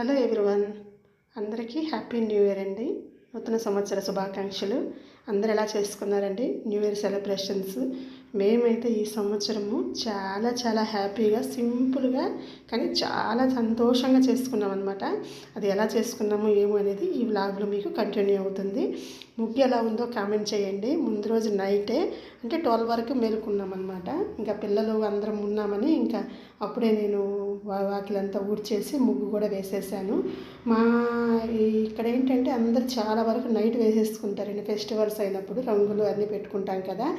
Hello everyone. అందరికీ happy new year అండి. నూతన సంవత్సర శుభాకాంక్షలు. అందరు ఎలా చేసుకున్నారండి? New year celebrations. మేమైతే ఈ సంవత్సరము చాలా చాలా హ్యాపీగా సింపుల్గా కానీ చాలా సంతోషంగా చేసుకున్నాం అనమాట అది ఎలా చేసుకున్నాము ఏమో అనేది ఈ వ్లాగ్లో మీకు కంటిన్యూ అవుతుంది. ముగ్గు ఎలా ఉందో కామెంట్ చేయండి. ముందు రోజు నైటే అంటే ట్వెల్వ్ వరకు మేలుకున్నాం అనమాట ఇంకా పిల్లలు అందరం ఉన్నామని ఇంకా అప్పుడే నేను వాకిలంతా ఊడ్చేసి ముగ్గు కూడా వేసేసాను. మా ఇక్కడ ఏంటంటే అందరు చాలా వరకు నైట్ వేసేసుకుంటారండి ఫెస్టివల్స్ అయినప్పుడు రంగులు అన్నీ పెట్టుకుంటాం కదా.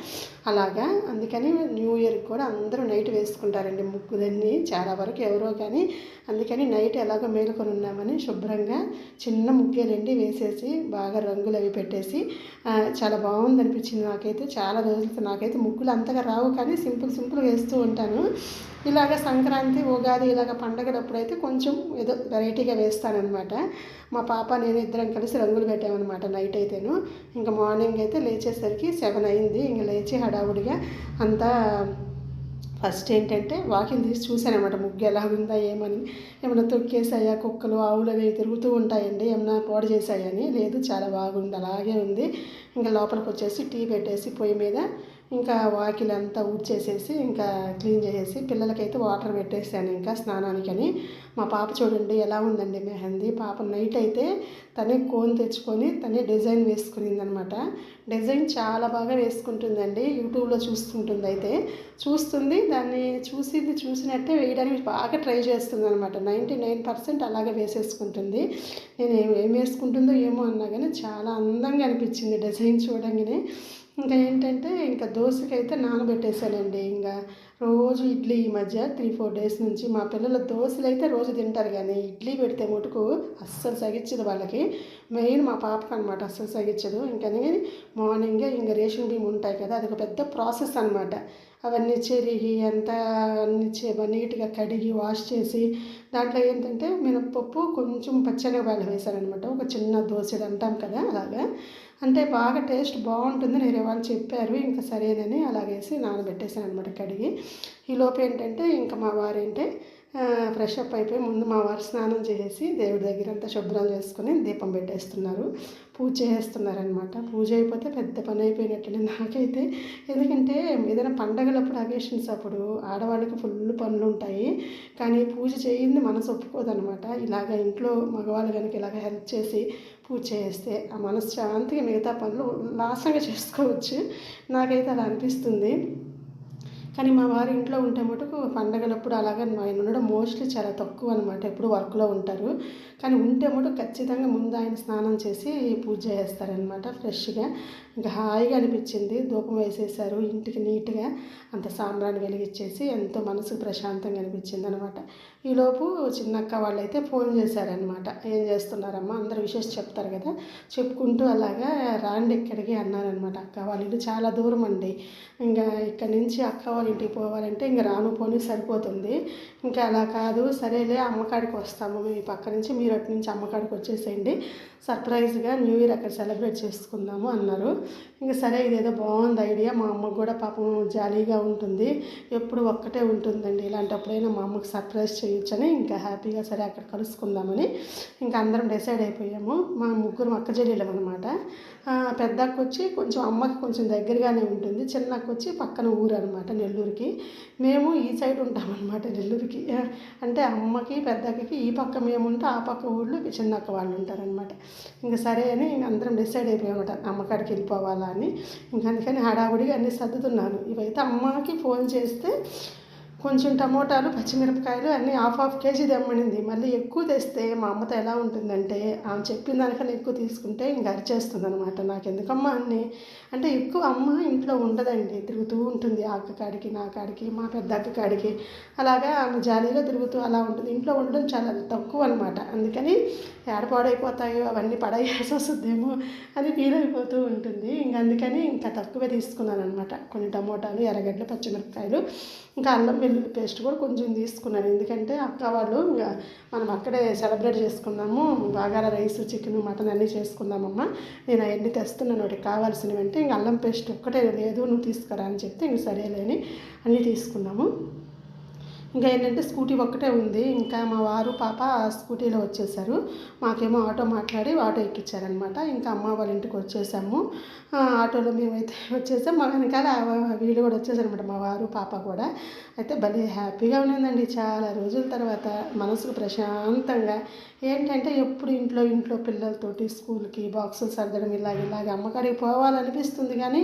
అలాగా. అందుకని న్యూ ఇయర్ కూడా అందరూ నైట్ వేసుకుంటారండి ముగ్గులన్నీ. చాలా వరకు ఎవరో కానీ అందుకని నైట్ ఎలాగో మేలుకొని ఉన్నామని శుభ్రంగా చిన్న ముగ్గేలండి వేసేసి బాగా రంగులు అవి పెట్టేసి. చాలా బాగుంది అనిపించింది నాకైతే. చాలా రోజులతో నాకైతే ముగ్గులు అంతగా రావు కానీ సింపుల్ సింపుల్ వేస్తూ ఉంటాను. ఇలాగ సంక్రాంతి ఉగాది ఇలాగ పండగలప్పుడైతే కొంచెం ఏదో వెరైటీగా వేస్తానమాట మా పాప నేను ఇద్దరం కలిసి రంగులు పెట్టామన్నమాట నైట్ అయితేను. ఇంకా మార్నింగ్ అయితే లేచేసరికి సెవెన్ అయింది. ఇంకా లేచి హడావుడిగా అంతా ఫస్ట్ ఏంటంటే వాకింగ్ తీసి చూశానమాట అనమాట ముగ్గు ఎలా ఉందా ఏమని. ఏమైనా తొక్కేసాయా కుక్కలు ఆవులు అవి తిరుగుతూ ఉంటాయండి. ఏమైనా పాడు చేసాయని లేదు చాలా బాగుంది అలాగే ఉంది. ఇంకా లోపలికి వచ్చేసి టీ పెట్టేసి పొయ్యి మీద ఇంకా వాకిలంతా ఊడ్చేసేసి ఇంకా క్లీన్ చేసేసి పిల్లలకైతే వాటర్ పెట్టేసాను ఇంకా స్నానానికని. మా పాప చూడండి ఎలా ఉందండి మెహందీ. పాప నైట్ అయితే తనే కోన్ తెచ్చుకొని తనే డిజైన్ వేసుకునిందనమాట. డిజైన్ చాలా బాగా వేసుకుంటుందండి. యూట్యూబ్లో చూస్తుంటుంది అయితే చూస్తుంది దాన్ని చూసింది చూసినట్టే వేయడానికి బాగా ట్రై చేస్తుంది అనమాట నైంటీ నైన్ పర్సెంట్ అలాగే వేసేసుకుంటుంది. నేను ఏం వేసుకుంటుందో ఏమో అన్నా కానీ చాలా అందంగా అనిపించింది డిజైన్ చూడంగానే. ఇంకా ఏంటంటే ఇంకా దోశకైతే నానబెట్టేశానండి. ఇంకా రోజు ఇడ్లీ ఈ మధ్య త్రీ ఫోర్ డేస్ నుంచి మా పిల్లల దోశలు అయితే రోజు తింటారు కానీ ఇడ్లీ పెడితే మటుకు అస్సలు సగించదు వాళ్ళకి. మెయిన్ మా పాపకు అనమాట అస్సలు సగించదు ఇంకని మార్నింగే ఇంకా రేషన్ బియ్యం ఉంటాయి కదా అది ఒక పెద్ద ప్రాసెస్ అనమాట అవన్నీ చెరిగి అంతా అన్ని చే- నీట్గా కడిగి వాష్ చేసి దాంట్లో ఏంటంటే మినప్పప్పు కొంచెం పచ్చెనగబాయలు వేశారనమాట ఒక చిన్న దోశ అంటాం కదా అలాగా. అంటే బాగా టేస్ట్ బాగుంటుంది. వేరే వాళ్ళు చెప్పారు. ఇంకా సరేనని అలాగేసి నానబెట్టేసాను అనమాట కడిగి. ఈలోపు ఏంటంటే ఇంకా మా వారేంటే ఫ్రెష్ అప్ అయిపోయి ముందు మా వారు స్నానం చేసేసి దేవుడి దగ్గర అంతా శుభ్రం చేసుకొని దీపం పెట్టేస్తున్నారు. పూజ చేస్తున్నారనమాట పూజ అయిపోతే పెద్ద పని అయిపోయినట్టు నాకైతే. ఎందుకంటే ఏదైనా పండగలప్పుడు అకేషన్స్ అప్పుడు ఆడవాళ్ళకి ఫుల్ పనులు ఉంటాయి. కానీ పూజ చేయింది మనసు ఒప్పుకోదనమాట ఇలాగ ఇంట్లో మగవాళ్ళు కనుక ఇలాగ హెల్ప్ చేసి పూజ చేస్తే ఆ మనసు శాంతిగా మిగతా పనులు ఉల్లాసంగా చేసుకోవచ్చు. నాకైతే అలా అనిపిస్తుంది. కానీ మా వారు ఇంట్లో ఉంటే మటుకు పండగలప్పుడు అలాగే ఆయన ఉండడం మోస్ట్లీ చాలా తక్కువ అనమాట ఎప్పుడు వర్క్లో ఉంటారు. కానీ ఉంటే మటుకు ఖచ్చితంగా ముందు ఆయన స్నానం చేసి పూజ చేస్తారనమాట ఫ్రెష్గా. ఇంకా హాయిగా అనిపించింది. ధూపం వేసేసారు ఇంటికి నీట్గా. అంత సాంబ్రాన్ని వెలిగించేసి ఎంతో మనసుకు ప్రశాంతంగా అనిపించింది అనమాట ఈలోపు చిన్నక్క వాళ్ళైతే ఫోన్ చేశారనమాట ఏం చేస్తున్నారమ్మా? అందరు విషయం చెప్తారు కదా? చెప్పుకుంటూ అలాగా రాండి ఇక్కడికి అన్నారనమాట అక్క వాళ్ళు చాలా దూరం అండి. ఇంకా ఇక్కడి నుంచి అక్క వాళ్ళ ఇంటికి పోవాలంటే ఇంకా రాను పోనీ సరిపోతుంది. ఇంకా అలా కాదు సరేలే అమ్మకాడికి వస్తాము. మీ పక్క నుంచి మీరు అటు నుంచి అమ్మకాడికి వచ్చేసేయండి. సర్ప్రైజ్గా న్యూ ఇయర్ అక్కడ సెలబ్రేట్ చేసుకుందాము అన్నారు. ఇంకా సరే ఇదేదో బాగుంది ఐడియా. మా అమ్మకు కూడా పాపం జాలీగా ఉంటుంది. ఎప్పుడు ఒక్కటే ఉంటుందండి. ఇలాంటప్పుడైనా మా అమ్మకి సర్ప్రైజ్ చేయొచ్చని ఇంకా హ్యాపీగా సరే అక్కడ కలుసుకుందామని ఇంకా అందరం డిసైడ్ అయిపోయాము. మా ముగ్గురు అక్క చెల్లెలం అనమాట పెద్దకు వచ్చి కొంచెం అమ్మకి కొంచెం దగ్గరగానే ఉంటుంది. చిన్నకు వచ్చి పక్కన ఊరు అనమాట నెల్లూరుకి. మేము ఈ సైడ్ ఉంటామన్నమాట నెల్లూరుకి. అంటే అమ్మకి పెద్దక్కకి ఈ పక్క మేము ఉంటే ఆ పక్క ఊళ్ళో చిన్నక్క వాళ్ళు ఉంటారనమాట ఇంకా సరే అని ఇంక అందరం డిసైడ్ అయిపోయామట అమ్మకాడికి వెళ్ళిపోవాలా అని. ఇంకా అందుకని హడావుడిగా అన్ని సర్దుతున్నాను. ఇవైతే అమ్మకి ఫోన్ చేస్తే కొంచెం టమోటాలు పచ్చిమిరపకాయలు అన్నీ హాఫ్ హాఫ్ కేజీ తెమ్మనింది. మళ్ళీ ఎక్కువ తెస్తే మా అమ్మతో ఎలా ఉంటుందంటే ఆమె చెప్పిన దానికన్నా ఎక్కువ తీసుకుంటే ఇంక అరిచేస్తుంది అనమాట నాకు ఎందుకమ్మా అన్ని? అంటే ఎక్కువ అమ్మ ఇంట్లో ఉండదండి. తిరుగుతూ ఉంటుంది ఆ అక్క కాడికి నా కాడికి మా పెద్ద అక్క కాడికి. అలాగా ఆమె జాలీగా తిరుగుతూ అలా ఉంటుంది. ఇంట్లో ఉండడం చాలా తక్కువ అనమాట అందుకని ఏడపాడైపోతాయో అవన్నీ పడేయాల్సి వస్తుందేమో అని ఫీల్ అయిపోతూ ఉంటుంది. ఇంక అందుకని ఇంకా తక్కువే తీసుకున్నాను అనమాట కొన్ని టమోటాలు ఎర్రగడ్డలు పచ్చిమిరపకాయలు ఇంకా అల్లం వెల్లుల్లి పేస్ట్ కూడా కొంచెం తీసుకున్నాను. ఎందుకంటే అక్క వాళ్ళు ఇంకా మనం అక్కడే సెలబ్రేట్ చేసుకున్నాము బాగా రైస్ చికెన్ మటన్ అన్నీ చేసుకుందామమ్మా. నేను అవన్నీ తెస్తున్నాను వాటికి కావాల్సినవి అంటే ఇంకా అల్లం పేస్ట్ ఒక్కటే లేదు నువ్వు తీసుకురా అని చెప్తే ఇంక సరేలేని అన్నీ తీసుకున్నాము. ఇంకా ఏంటంటే స్కూటీ ఒక్కటే ఉంది. ఇంకా మా వారు పాప స్కూటీలో వచ్చేసారు. మాకేమో ఆటో మాట్లాడి ఆటో ఎక్కించారనమాట ఇంకా అమ్మ వాళ్ళ ఇంటికి వచ్చేసాము. ఆటోలో మేమైతే వచ్చేసాం. మా వెనకాల వీళ్ళు కూడా వచ్చేసారనమాట మా వారు పాప కూడా. అయితే భలే హ్యాపీగా ఉన్నదండి చాలా రోజుల తర్వాత మనసుకు ప్రశాంతంగా. ఏంటంటే ఎప్పుడు ఇంట్లో ఇంట్లో పిల్లలతోటి స్కూల్కి బాక్సులు సర్దడం ఇలాగ ఇలాగ అమ్మకాడికి పోవాలనిపిస్తుంది కానీ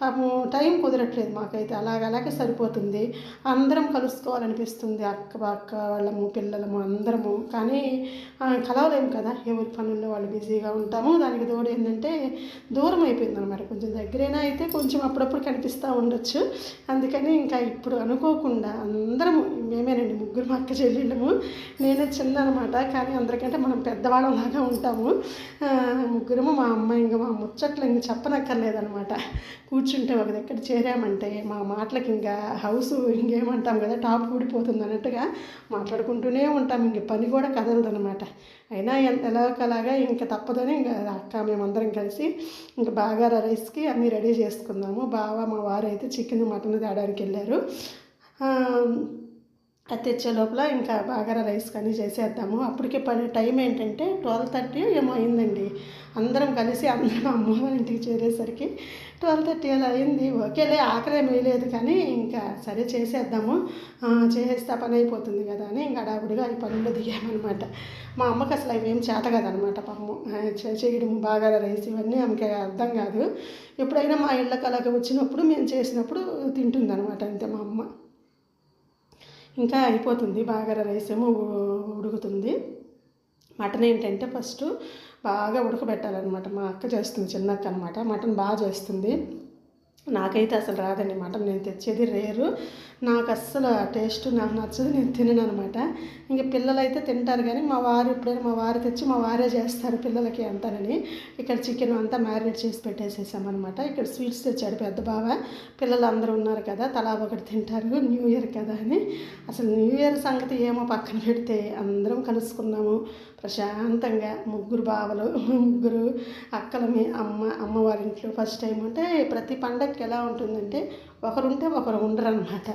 పాపం టైం కుదరట్లేదు మాకైతే. అలాగ అలాగే సరిపోతుంది. అందరం కలుసుకోవాలని అనిపిస్తుంది. అక్క అక్క వాళ్ళము పిల్లలము అందరము. కానీ కలవలేము కదా. ఎవరి పనుల్లో వాళ్ళు బిజీగా ఉంటాము. దానికి తోడు ఏంటంటే దూరం అయిపోయింది అనమాట కొంచెం దగ్గరైనా అయితే కొంచెం అప్పుడప్పుడు కనిపిస్తూ ఉండొచ్చు. అందుకని ఇంకా ఇప్పుడు అనుకోకుండా అందరము మేమేనండి ముగ్గురు మా అక్క చెల్లెళ్ళము. నేనే చిన్న అనమాట కానీ అందరికంటే మనం పెద్దవాళ్ళలాగా ఉంటాము. ముగ్గురము మా అమ్మ ఇంకా మా ముచ్చట్లు ఇంక చెప్పనక్కర్లేదనమాట. కూర్చుంటే ఒక దగ్గర చేరామంటే మా మాటలకి ఇంకా హౌస్ ఇంకేమంటాం కదా టాప్ ఊడిపోతుంది అన్నట్టుగా మాట్లాడుకుంటూనే ఉంటాం. ఇంక పని కూడా కదలదనమాట అయినా ఎలాగలాగా ఇంకా తప్పదని ఇంకా అక్క మేమందరం కలిసి ఇంకా బాగా రైస్కి అన్నీ రెడీ చేసుకుందాము. బావ మా వారు అయితే చికెన్ మటన్ తేడానికి వెళ్ళారు. అది తెచ్చే లోపల ఇంకా బాగారా రైస్ కానీ చేసేద్దాము. అప్పటికే పని టైం ఏంటంటే ట్వెల్వ్ థర్టీ ఏమో అయిందండి. అందరం కలిసి అందరం అమ్మ వాళ్ళ ఇంటికి చేరేసరికి ట్వెల్వ్ థర్టీ అలా అయింది. ఓకేలే ఆకలే వేయలేదు కానీ ఇంకా సరే చేసేద్దాము. చేసేస్తే పని అయిపోతుంది కదా అని ఇంకా అడావిడిగా ఈ పనుల్లో దిగామన్నమాట. మా అమ్మకి అసలు అవి ఏం చేత కదనమాట పాము చేయడం బాగా రైస్ ఇవన్నీ ఆమెకి అర్థం కాదు. ఎప్పుడైనా మా ఇళ్ళకి అలాగే వచ్చినప్పుడు మేము చేసినప్పుడు తింటుందనమాట అంతే మా అమ్మ. ఇంకా అయిపోతుంది. బాగా రైస్ ఏమో ఉడుకుతుంది. మటన్ ఏంటంటే ఫస్ట్ బాగా ఉడకబెట్టాలన్నమాట. మా అక్క చేస్తుంది చిన్నక్క అనమాట మటన్ బాగా చేస్తుంది. నాకైతే అసలు రాదండి మటన్. నేను తెచ్చేది రేరు. నాకు అస్సలు టేస్ట్ నాకు నచ్చదు. నేను తినను అనమాట. ఇంక పిల్లలు అయితే తింటారు కానీ మా వారు ఎప్పుడైనా మా వారు తెచ్చి మా వారే చేస్తారు పిల్లలకి అంతానని. ఇక్కడ చికెన్ అంతా మ్యారినేట్ చేసి పెట్టేసేసామన్నమాట ఇక్కడ స్వీట్స్ తెచ్చాడు పెద్ద బావ. పిల్లలు అందరూ ఉన్నారు కదా తలా ఒకటి తింటారు. న్యూ ఇయర్ కదా అని. అసలు న్యూ ఇయర్ సంగతి ఏమో పక్కన పెడితే అందరం కలుసుకున్నాము. ప్రశాంతంగా ముగ్గురు బావలు ముగ్గురు అక్కలమి అమ్మ అమ్మవారింట్లో ఫస్ట్ టైం. అంటే ప్రతి పండగ ఎలా ఉంటుందంటే ఒకరుంటే ఒకరు ఉండరు అనమాట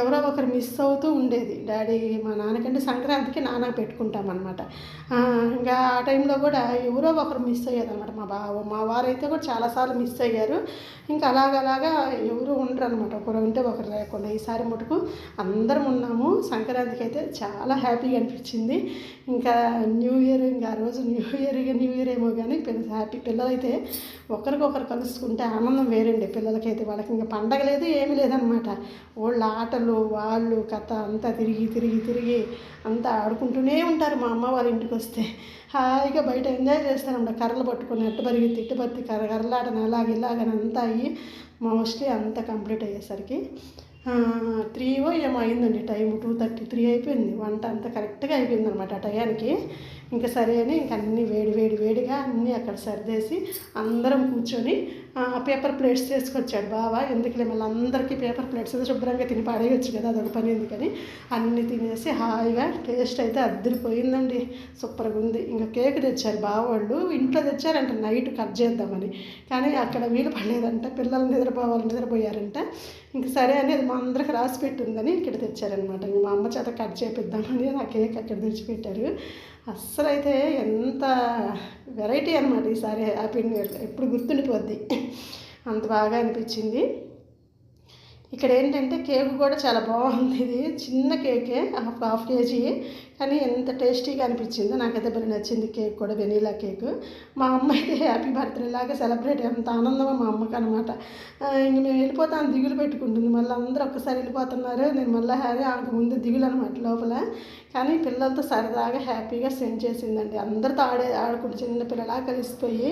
ఎవరో ఒకరు మిస్ అవుతూ ఉండేది. డాడీ మా నాన్నకంటే సంక్రాంతికి నాన్న పెట్టుకుంటామన్నమాట. ఇంకా ఆ టైంలో కూడా ఎవరో ఒకరు మిస్ అయ్యేదన్నమాట. మా బావ మా వారైతే కూడా చాలాసార్లు మిస్ అయ్యారు. ఇంకా అలాగలాగా ఎవరు ఉండరు అనమాట ఒకరు ఉంటే ఒకరు లేకుండా ఈసారి మటుకు అందరం ఉన్నాము. సంక్రాంతికి అయితే చాలా హ్యాపీగా అనిపించింది. ఇంకా న్యూ ఇయర్ ఇంకా ఆ రోజు న్యూ ఇయర్ న్యూ ఇయర్ ఏమో కానీ హ్యాపీ పిల్లలైతే ఒకరికొకరు కలుసుకుంటే ఆనందం వేరండి పిల్లలకైతే. వాళ్ళకి ఇంకా పండగ లేదు ఏమీ లేదనమాట వాళ్ళ ఆటలు వాళ్ళు కథ అంతా తిరిగి తిరిగి తిరిగి అంతా ఆడుకుంటూనే ఉంటారు మా అమ్మ వాళ్ళ ఇంటికి వస్తే. హాయిగా బయట ఎంజాయ్ చేస్తారన్నమాట. కర్రలు పట్టుకొని అట్టు పరిగి తిట్టు పత్తి కర్ర కర్రలాటను అలాగ ఇలాగని అంతా అయ్యి మోస్ట్లీ అంతా కంప్లీట్ అయ్యేసరికి త్రీవో ఏమో అయిందండి టైం టూ థర్టీ త్రీ అయిపోయింది. వంట అంతా కరెక్ట్గా అయిపోయింది అనమాట ఆ టయానికి. ఇంకా సరే అని ఇంక అన్నీ వేడి వేడి వేడిగా అన్నీ అక్కడ సర్దేసి అందరం కూర్చొని పేపర్ ప్లేట్స్ తీసుకొచ్చాడు బావా. ఎందుకులే మళ్ళీ అందరికీ పేపర్ ప్లేట్స్ శుభ్రంగా తిని పాడేయచ్చు కదా అదొక పని ఎందుకని. అన్ని తినేసి హాయిగా టేస్ట్ అయితే అద్దరిపోయిందండి. సూపర్గా ఉంది. ఇంకా కేక్ తెచ్చారు బావాళ్ళు ఇంట్లో తెచ్చారంట నైట్ కట్ చేద్దామని. కానీ అక్కడ వీలు పడలేదంట. పిల్లలు నిద్రపోవాలి నిద్రపోయారంట. ఇంక సరే అనేది మా అందరికి రాసి పెట్టిందని ఇక్కడ తెచ్చారనమాట మా అమ్మ చేత కట్ చేపిద్దామని ఆ కేక్ అక్కడ తెచ్చిపెట్టారు. అస్సలు అయితే ఎంత వెరైటీ అనమాట ఈసారి హ్యాపీ న్యూ ఇయర్ ఎప్పుడు గుర్తుండిపోద్ది. అంత బాగా అనిపించింది. ఇక్కడ ఏంటంటే కేక్ కూడా చాలా బాగుంది. ఇది చిన్న కేకే హాఫ్ హాఫ్ కేజీ. కానీ ఎంత టేస్టీగా అనిపించిందో నాకైతే భలే నచ్చింది కేక్ కూడా వెనీలా కేక్. మా అమ్మ అయితే హ్యాపీ బర్త్డే లాగా సెలబ్రేట్ ఎంత ఆనందమో మా అమ్మకి అనమాట ఇంక మేము వెళ్ళిపోతాను దిగులు పెట్టుకుంటుంది. మళ్ళీ అందరూ ఒక్కసారి వెళ్ళిపోతున్నారు. నేను మళ్ళీ హ్యారీ ఆమెకు ముందు దిగులు అనమాట లోపల. కానీ పిల్లలతో సరదాగా హ్యాపీగా సెండ్ చేసిందండి. అందరితో ఆడే ఆడుకుంటూ చిన్న పిల్లలా కలిసిపోయి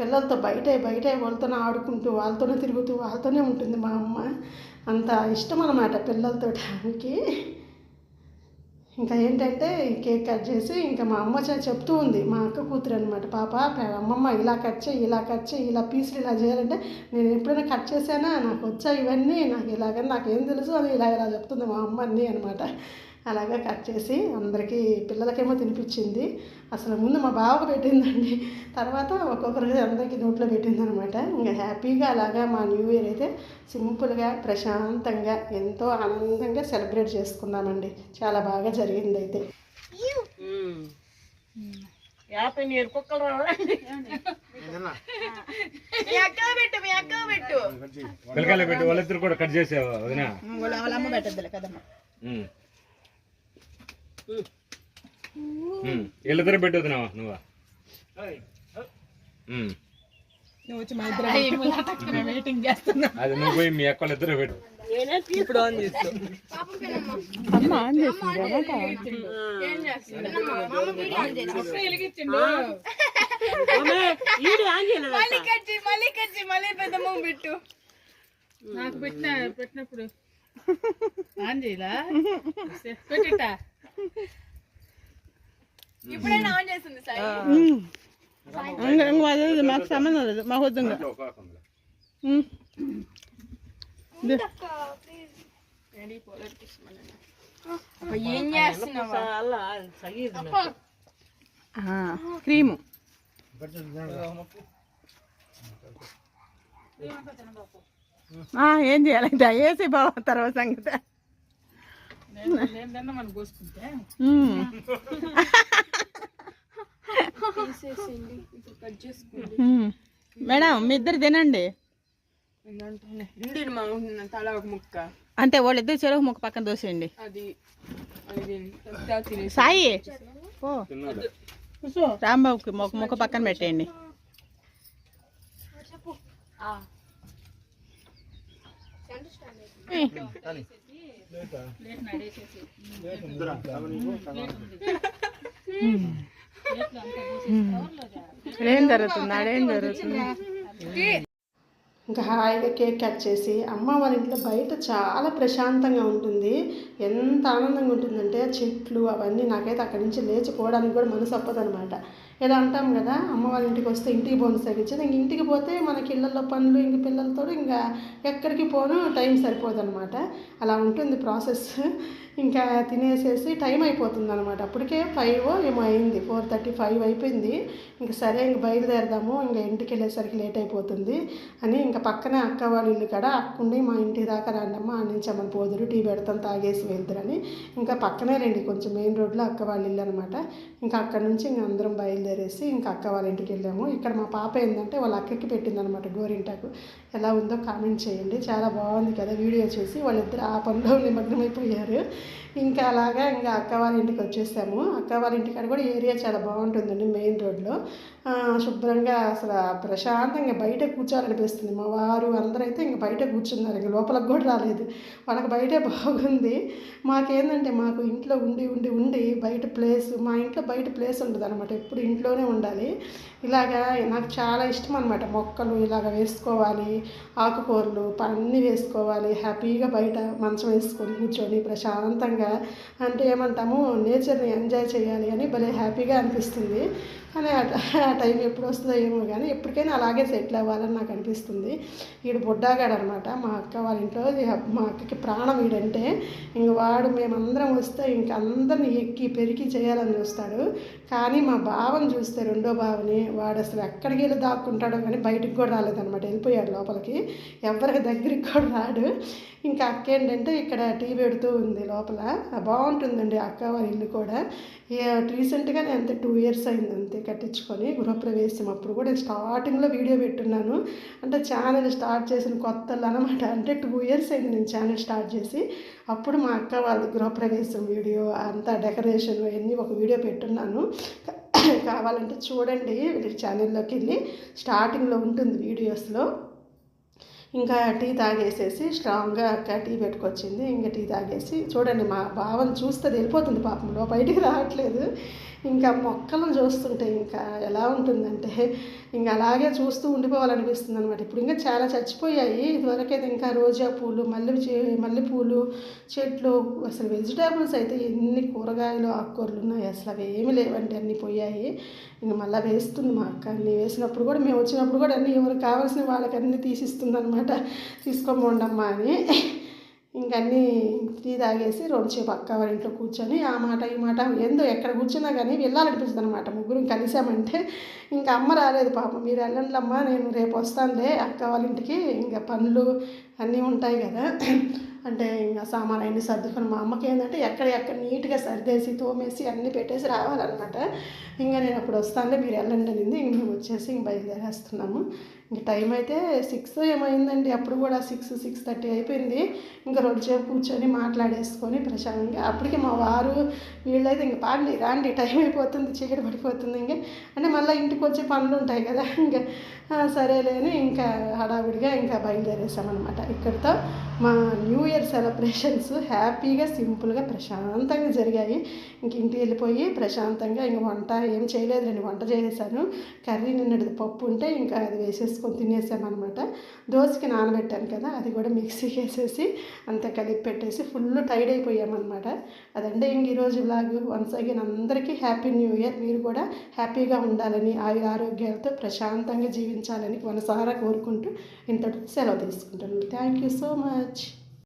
పిల్లలతో బయట బయట వాళ్ళతోనే ఆడుకుంటూ వాళ్ళతోనే తిరుగుతూ వాళ్ళతోనే ఉంటుంది మా అమ్మ. అంత ఇష్టం అనమాట పిల్లలతో ఆమెకి ఇంకా ఏంటంటే కేక్ కట్ చేసి ఇంకా మా అమ్మ చెప్తూ ఉంది. మా అక్క కూతురు అనమాట పాప అమ్మమ్మ ఇలా కట్ చేయి ఇలా కట్ చేయి ఇలా పీసులు ఇలా చేయాలంటే నేను ఎప్పుడైనా కట్ చేశానా? నాకు వచ్చా ఇవన్నీ నాకు ఇలాగని నాకు ఏం తెలుసు అని ఇలా ఇలా చెప్తుంది మా అమ్మ అన్నీ అనమాట అలాగా కట్ చేసి అందరికీ పిల్లలకేమో తినిపించింది. అసలు ముందు మా బావకు పెట్టిందండి. తర్వాత ఒక్కొక్కరికి అందరికీ నోట్లో పెట్టిందనమాట. ఇంకా హ్యాపీగా అలాగా మా న్యూ ఇయర్ అయితే సింపుల్గా ప్రశాంతంగా ఎంతో ఆనందంగా సెలబ్రేట్ చేసుకున్నామండి. చాలా బాగా జరిగింది అయితే. యాభై నీరు కుక్కలు రావాలి పిల్లకాయలు పెట్టి వాళ్ళిద్దరు కూడా కట్ చేసావు వదిన? అమ్మ పెట్టద్దులే కదమ్మా. వీళ్ళిద్దరు పెట్టి వదినావా నువ్వా. నువ్వు వచ్చి మా ఇద్దరు వెయిటింగ్ చేస్తున్నా. అది నువ్వు పోయి మీ అక్క వాళ్ళిద్దరు పెట్టు. ఇప్పుడు ఆన్ చేస్తా. అమ్మ ఆన్ చేసింది చేయలేదు నాకు పెట్టిన పెట్టినప్పుడు. ఆన్ చేయలా? మాకు సంబంధం లేదు మాకు వద్దు ఇంకా. ఉమ్. చాలా సగీదు ఆ, క్రీము. ఆ, ఏం చేయాలి? వేసి బావ తర్వాత సంగతి నేను తిన్నా మనం కోసుకుంటే ఉమ్. ఉమ్. మేడం మీ ఇద్దరు తినండి. ముక్క. అంటే వాళ్ళిద్దరు చెరువు ముక్క పక్కన దోసేయండి సాయి! రాంబాబుకి ఒక ముక్క పక్కన పెట్టేయండి. ఏం జరుగుతుంది? ఆడేం జరుగుతుంది? ఇంకా హాయిగా కేక్ కట్ చేసి అమ్మ వాళ్ళ ఇంట్లో బయట చాలా ప్రశాంతంగా ఉంటుంది. ఎంత ఆనందంగా ఉంటుందంటే చెట్లు అవన్నీ నాకైతే అక్కడి నుంచి లేచిపోవడానికి కూడా మనసు అప్పదనమాట ఏదో అంటాం కదా అమ్మ వాళ్ళ ఇంటికి వస్తే ఇంటికి పోను సరిగ్గించేది ఇంక ఇంటికి పోతే మనకి ఇళ్ళల్లో పనులు ఇంక పిల్లలతో ఇంకా ఎక్కడికి పోను టైం సరిపోదు అనమాట అలా ఉంటుంది ప్రాసెస్. ఇంకా తినేసేసి టైం అయిపోతుంది అనమాట అప్పటికే ఫైవ్ ఏమో అయింది ఫోర్ థర్టీ ఫైవ్ అయిపోయింది. ఇంక సరే ఇంక బయలుదేరదాము ఇంకా ఇంటికి వెళ్ళేసరికి లేట్ అయిపోతుంది అని ఇంకా పక్కనే అక్క వాళ్ళ ఇల్లు కాడ అక్కుండి మా ఇంటి దాకా రండమ్మ ఆడించామని నుంచి అమ్మని పోదురు టీ పెడతాం తాగేసి వెళ్తురని ఇంకా పక్కనే రండి కొంచెం మెయిన్ రోడ్లో అక్క వాళ్ళ ఇల్లు అనమాట ఇంకా అక్కడ నుంచి ఇంక అందరం బయలుదేరేసి ఇంకా అక్క వాళ్ళ ఇంటికి వెళ్ళాము. ఇక్కడ మా పాప ఏంటంటే వాళ్ళ అక్కకి పెట్టిందనమాట గోరింటాకు. ఎలా ఉందో కామెంట్ చేయండి. చాలా బాగుంది కదా వీడియో చూసి. వాళ్ళిద్దరు ఆ పనిలో నిమగ్నమైపోయారు. ఇంకా అలాగా ఇంకా అక్క వాళ్ళ ఇంటికి వచ్చేసాము. అక్క వాళ్ళ ఇంటికాడ కూడా ఏరియా చాలా బాగుంటుందండి మెయిన్ రోడ్లో. శుభ్రంగా అసలు ప్రశాంతంగా బయట కూర్చోాలనిపిస్తుంది మా వారు అందరైతే ఇంకా బయట కూర్చున్నారు. ఇంకా లోపలికి కూడా రాలేదు. వాళ్ళకి బయటే బాగుంది. మాకేందంటే మాకు ఇంట్లో ఉండి ఉండి ఉండి బయట ప్లేస్ మా ఇంట్లో బయట ప్లేస్ ఉండదు అనమాట ఎప్పుడు ఇంట్లోనే ఉండాలి. ఇలాగా నాకు చాలా ఇష్టం అనమాట మొక్కలు ఇలాగ వేసుకోవాలి ఆకుకూరలు అన్నీ వేసుకోవాలి హ్యాపీగా బయట మంచం వేసుకొని కూర్చొని ప్రశాంతంగా అంటే ఏమంటాము నేచర్ని ఎంజాయ్ చేయాలి అని భలే హ్యాపీగా అనిపిస్తుంది. కానీ ఆ ఆ టైం ఎప్పుడు వస్తుందో ఏమో కానీ ఎప్పటికైనా అలాగే సెటిల్ అవ్వాలని నాకు అనిపిస్తుంది. వీడు బుడ్డాగాడు అనమాట మా అక్క వాళ్ళ ఇంట్లో మా అక్కకి ప్రాణం వీడంటే ఇంక వాడు మేమందరం వస్తే ఇంక అందరిని ఎక్కి పెరిగి చేయాలని చూస్తాడు. కానీ మా బావని చూస్తే రెండో బావని వాడు అసలు ఎక్కడికి వెళ్ళి దాక్కుంటాడో కానీ బయటికి కూడా రాలేదనమాట. వెళ్ళిపోయాడు లోపలికి. ఎవరికి దగ్గరికి కూడా రాడు. ఇంకా అక్క ఏంటంటే ఇక్కడ టీ పెడుతూ ఉంది లోపల. బాగుంటుందండి అక్క వాళ్ళ ఇల్లు కూడా. రీసెంట్గా నేను అంతే టూ ఇయర్స్ అయింది అంతే. కట్టించుకొని గృహప్రవేశం. అప్పుడు కూడా స్టార్టింగ్లో వీడియో పెట్టున్నాను. అంటే ఛానల్ స్టార్ట్ చేసిన కొత్తలు అనమాట అంటే టూ ఇయర్స్ అయింది నేను ఛానల్ స్టార్ట్ చేసి. అప్పుడు మా అక్క వాళ్ళది గృహప్రవేశం వీడియో అంతా డెకరేషన్ అవన్నీ ఒక వీడియో పెట్టున్నాను. కావాలంటే చూడండి ఛానల్లోకి వెళ్ళి స్టార్టింగ్లో ఉంటుంది వీడియోస్లో. ఇంకా టీ తాగేసేసి స్ట్రాంగ్గా అక్క టీ పెట్టుకొచ్చింది. ఇంకా టీ తాగేసి చూడండి మా బావని చూస్తే వెళ్ళిపోతుంది పాపంలో బయటికి రావట్లేదు. ఇంకా మొక్కలను చూస్తుంటే ఇంకా ఎలా ఉంటుందంటే ఇంకా అలాగే చూస్తూ ఉండిపోవాలనిపిస్తుంది అనమాట ఇప్పుడు ఇంకా చాలా చచ్చిపోయాయి. ఇదివరకైతే ఇంకా రోజా పూలు మల్లె మల్లెపూలు చెట్లు అసలు వెజిటేబుల్స్ అయితే ఎన్ని కూరగాయలు ఆకుకూరలు ఉన్నాయి. అసలు అవి ఏమి లేవండి. అన్నీ పోయాయి. ఇంకా మళ్ళీ వేస్తుంది మా అక్క. అన్ని వేసినప్పుడు కూడా మేము వచ్చినప్పుడు కూడా అన్నీ ఎవరికి కావాల్సిన వాళ్ళకి అన్నీ తీసిస్తుంది అనమాట తీసుకోమండమ్మా అని. ఇంకన్నీ టీ తాగేసి రెండుసేపు అక్క వాళ్ళ ఇంట్లో కూర్చొని ఆ మాట ఈ మాట ఏందో ఎక్కడ కూర్చున్నా కానీ వెళ్ళాలనిపిస్తుంది అనమాట ముగ్గురం కలిసామంటే ఇంకా అమ్మ రాలేదు పాపం. మీరు వెళ్ళండి అమ్మ నేను రేపు వస్తానులే అక్క వాళ్ళ ఇంటికి. ఇంకా పనులు అన్నీ ఉంటాయి కదా. అంటే ఇంకా సామాన్ అన్ని సర్దుకొని మా అమ్మకి ఏంటంటే ఎక్కడ ఎక్కడ నీట్గా సర్దేసి తోమేసి అన్నీ పెట్టేసి రావాలన్నమాట. ఇంకా నేను అప్పుడు వస్తానులే మీరు వెళ్ళండి అనింది. ఇంక మేము వచ్చేసి ఇంక బయలుదేరేస్తున్నాము. ఇంక టైం అయితే సిక్స్ ఏమైందండి? అప్పుడు కూడా సిక్స్ సిక్స్ థర్టీ అయిపోయింది. ఇంకా రోజుసేపు కూర్చొని మాట్లాడేసుకొని ప్రశాంతంగా అప్పటికి మా వారు వీళ్ళైతే ఇంక పాండి రాండి టైం అయిపోతుంది చీకటి పడిపోతుంది ఇంకా. అంటే మళ్ళీ ఇంటికి వచ్చే పనులు ఉంటాయి కదా ఇంకా సరేలేని ఇంకా హడావిడిగా ఇంకా బయలుదేరేసామన్నమాట. ఇక్కడితో మా న్యూ ఇయర్ సెలబ్రేషన్స్ హ్యాపీగా సింపుల్గా ప్రశాంతంగా జరిగాయి. ఇంక ఇంటికి వెళ్ళిపోయి ప్రశాంతంగా ఇంక వంట ఏం చేయలేదు నేను వంట చేసేసాను. కర్రీ నిన్నటిది పప్పు ఉంటే ఇంకా అది వేసేసుకొని తినేసామన్నమాట. దోశకి నానబెట్టాను కదా అది కూడా మిక్సీకి వేసేసి అంతా కలిపి పెట్టేసి ఫుల్ టైడ్ అయిపోయామన్నమాట. అదంటే ఇంక ఈరోజు బ్లాగ్ వన్స్ అగైన్ అందరికీ హ్యాపీ న్యూ ఇయర్ మీరు కూడా హ్యాపీగా ఉండాలని ఆయుర ఆరోగ్యాలతో ప్రశాంతంగా జీవించాలని మనసారా కోరుకుంటూ ఇంతటి సెలవు తీసుకుంటాను థ్యాంక్ యూ సో మచ్